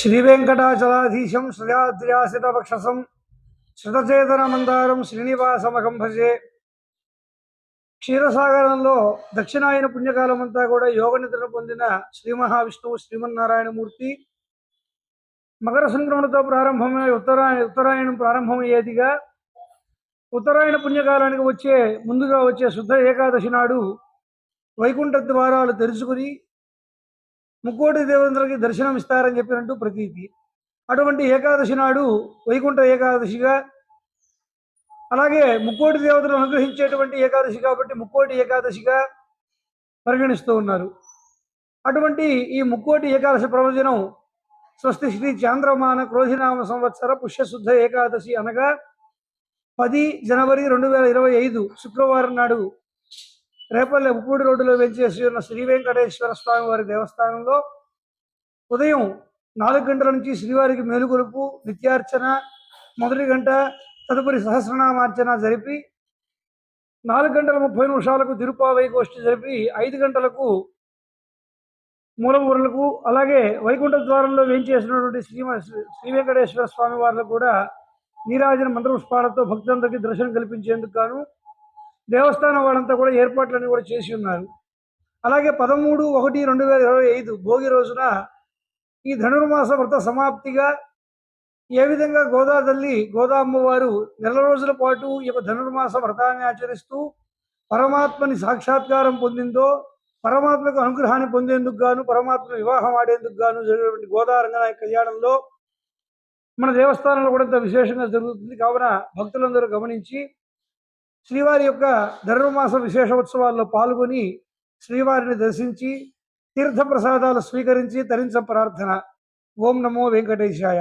శ్రీవేంకటాచలాధీశం శ్రయాద్ర్యాసితవక్షసం శృతచేతనమందారం శ్రీనివాసమకం భజే క్షీరసాగరంలో దక్షిణాయన పుణ్యకాలం అంతా కూడా యోగ నిద్రను పొందిన శ్రీ మహావిష్ణువు శ్రీమన్నారాయణమూర్తి మకర సంక్రమణతో ప్రారంభమైన ఉత్తరాయణ ఉత్తరాయణం ప్రారంభమయ్యేదిగా ఉత్తరాయణ పుణ్యకాలానికి వచ్చే ముందుగా వచ్చే శుద్ధ ఏకాదశి నాడు వైకుంఠ ద్వారాలు తెరుచుకుని ముక్కోటి దేవేంద్రులకి దర్శనం ఇస్తారని చెప్పినట్టు ప్రతీతి. అటువంటి ఏకాదశి నాడు వైకుంఠ ఏకాదశిగా అలాగే ముక్కోటి దేవతలు అనుగ్రహించేటువంటి ఏకాదశి కాబట్టి ముక్కోటి ఏకాదశిగా పరిగణిస్తూ ఉన్నారు. అటువంటి ఈ ముక్కోటి ఏకాదశి ప్రవచనం స్వస్తి శ్రీ చాంద్రమాన క్రోధినామ సంవత్సర పుష్యశుద్ధ ఏకాదశి అనగా పది జనవరి రెండు వేల ఇరవై ఐదు శుక్రవారం నాడు రేపల్లె ఉప్పూడి రోడ్డులో వెంచేసి ఉన్న శ్రీ వెంకటేశ్వర స్వామి వారి దేవస్థానంలో ఉదయం నాలుగు గంటల నుంచి శ్రీవారికి మేలుకొలుపు నిత్యార్చన మొదటి గంట తదుపరి సహస్రనామార్చన జరిపి నాలుగు గంటల ముప్పై నిమిషాలకు తిరుపావై గోష్ఠి జరిపి ఐదు గంటలకు మూలమూరులకు అలాగే వైకుంఠ ద్వారంలో వేయించేసినటువంటి శ్రీ శ్రీ వెంకటేశ్వర స్వామి వారిలో కూడా నీరాజన మంత్రపుష్పాలతో భక్తులందరికీ దర్శనం కల్పించేందుకు గాను దేవస్థానం వాళ్ళంతా కూడా ఏర్పాట్లన్నీ కూడా చేసి ఉన్నారు. అలాగే పదమూడు ఒకటి రెండు వేల ఇరవై ఐదు భోగి రోజున ఈ ధనుర్మాస వ్రత సమాప్తిగా ఏ విధంగా గోదా తల్లి గోదా అమ్మవారు నెల రోజుల పాటు ఈ యొక్క ధనుర్మాస వ్రతాన్ని ఆచరిస్తూ పరమాత్మని సాక్షాత్కారం పొందిందో పరమాత్మకు అనుగ్రహాన్ని పొందేందుకు గాను పరమాత్మ వివాహం ఆడేందుకు గాను జరిగినటువంటి గోదారంగనాయ కళ్యాణంలో మన దేవస్థానంలో కూడా ఇంత విశేషంగా జరుగుతుంది. కావున భక్తులందరూ గమనించి శ్రీవారి యొక్క ధనుర్మాస విశేష ఉత్సవాల్లో పాల్గొని శ్రీవారిని దర్శించి తీర్థ ప్రసాదాలు స్వీకరించి తరించ ప్రార్థన. ఓం నమో వెంకటేశాయ.